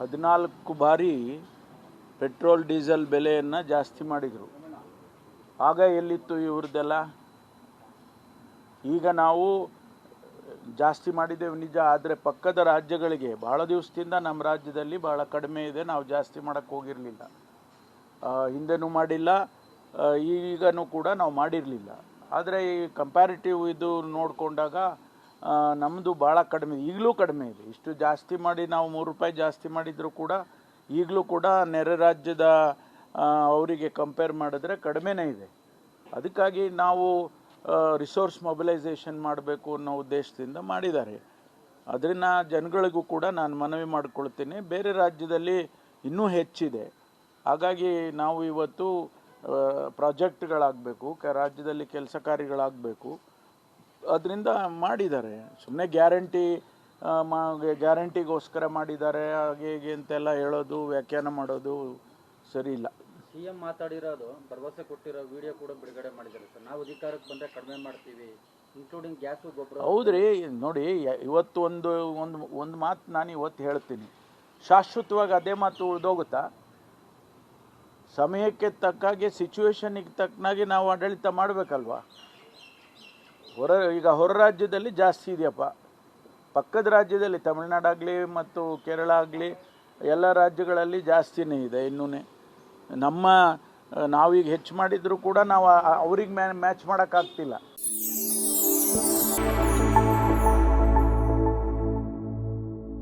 ಹದಿನಾಲ್ಕು ಬಾರಿ petrol, diesel ಬೆಲೆಯನ್ನು ಜಾಸ್ತಿ ಮಾಡಿದರು. ಆಗ ಎಲ್ಲಿತ್ತು ಇವ್ರದ್ದೆಲ್ಲ? ಈಗ ನಾವು ಜಾಸ್ತಿ ಮಾಡಿದ್ದೇವೆ ನಿಜ, ಆದರೆ ಪಕ್ಕದ ರಾಜ್ಯಗಳಿಗೆ ಭಾಳ ದಿವಸದಿಂದ ನಮ್ಮ ರಾಜ್ಯದಲ್ಲಿ ಭಾಳ ಕಡಿಮೆ ಇದೆ, ನಾವು ಜಾಸ್ತಿ ಮಾಡೋಕ್ಕೆ ಹೋಗಿರಲಿಲ್ಲ. ಹಿಂದೆನೂ ಮಾಡಿಲ್ಲ ಈಗನೂ ಕೂಡ ನಾವು ಮಾಡಿರಲಿಲ್ಲ. ಆದರೆ ಈ ಕಂಪ್ಯಾರಿಟಿವ್ ಇದು ನೋಡಿಕೊಂಡಾಗ ನಮ್ಮದು ಭಾಳ ಕಡಿಮೆ ಈಗಲೂ ಕಡಿಮೆ ಇದೆ. ಇಷ್ಟು ಜಾಸ್ತಿ ಮಾಡಿ ನಾವು ಮೂರು ರೂಪಾಯಿ ಜಾಸ್ತಿ ಮಾಡಿದರೂ ಕೂಡ ಈಗಲೂ ಕೂಡ ನೆರೆ ರಾಜ್ಯದ ಅವರಿಗೆ ಕಂಪೇರ್ ಮಾಡಿದ್ರೆ ಕಡಿಮೆನೇ ಇದೆ. ಅದಕ್ಕಾಗಿ ನಾವು ರಿಸೋರ್ಸ್ ಮೊಬಿಲೈಸೇಷನ್ ಮಾಡಬೇಕು ಅನ್ನೋ ಉದ್ದೇಶದಿಂದ ಮಾಡಿದ್ದಾರೆ. ಅದರಿಂದ ಜನಗಳಿಗೂ ಕೂಡ ನಾನು ಮನವಿ ಮಾಡಿಕೊಳ್ತೀನಿ. ಬೇರೆ ರಾಜ್ಯದಲ್ಲಿ ಇನ್ನೂ ಹೆಚ್ಚಿದೆ. ಹಾಗಾಗಿ ನಾವು ಇವತ್ತು ಪ್ರಾಜೆಕ್ಟ್ಗಳಾಗಬೇಕು ಕ, ರಾಜ್ಯದಲ್ಲಿ ಕೆಲಸ ಕಾರ್ಯಗಳಾಗಬೇಕು. ಅದರಿಂದ ಮಾಡಿದ್ದಾರೆ. ಸುಮ್ಮನೆ ಗ್ಯಾರಂಟಿ ಗ್ಯಾರಂಟಿಗೋಸ್ಕರ ಮಾಡಿದ್ದಾರೆ. ಹಾಗೆ ಹೀಗೆ ಅಂತೆಲ್ಲ ಹೇಳೋದು ವ್ಯಾಖ್ಯಾನ ಮಾಡೋದು ಸರಿ ಇಲ್ಲ. ಸಿಎಂ ಮಾತಾಡಿರೋದು ಭರವಸೆ ಕೊಟ್ಟಿರೋ ವಿಡಿಯೋ ಕೂಡ ಬಿಡುಗಡೆ ಮಾಡಿದ್ದಾರೆ ಸರ್. ನಾವು ಅಧಿಕಾರಕ್ಕೆ ಬಂದರೆ ಕಡಿಮೆ ಮಾಡ್ತೀವಿ ಇನ್ಕ್ಲೂಡಿಂಗ್ ಗ್ಯಾಸು ಗೊಬ್ಬರ. ಹೌದ್ರಿ ನೋಡಿ ಇವತ್ತು ಒಂದು ಒಂದು ಒಂದು ಮಾತು ನಾನು ಇವತ್ತು ಹೇಳ್ತೀನಿ. ಶಾಶ್ವತವಾಗಿ ಅದೇ ಮಾತು ಉಳಿದೋಗುತ್ತಾ? ಸಮಯಕ್ಕೆ ತಕ್ಕಾಗೆ ಸಿಚುವೇಶನ್ಗೆ ತಕ್ಕನಾಗಿ ನಾವು ಆಡಳಿತ ಮಾಡಬೇಕಲ್ವಾ? ಹೊರ, ಈಗ ಹೊರ ರಾಜ್ಯದಲ್ಲಿ ಜಾಸ್ತಿ ಇದೆಯಪ್ಪ. ಪಕ್ಕದ ರಾಜ್ಯದಲ್ಲಿ ತಮಿಳ್ನಾಡಾಗಲಿ ಮತ್ತು ಕೇರಳ ಆಗಲಿ ಎಲ್ಲ ರಾಜ್ಯಗಳಲ್ಲಿ ಜಾಸ್ತಿನೇ ಇದೆ ಇನ್ನೂ ನಮ್ಮ, ನಾವೀಗ ಹೆಚ್ಚು ಮಾಡಿದರೂ ಕೂಡ ನಾವು ಅವ್ರಿಗೆ ಮ್ಯಾ, ಮ್ಯಾಚ್ ಮಾಡೋಕ್ಕಾಗ್ತಿಲ್ಲ.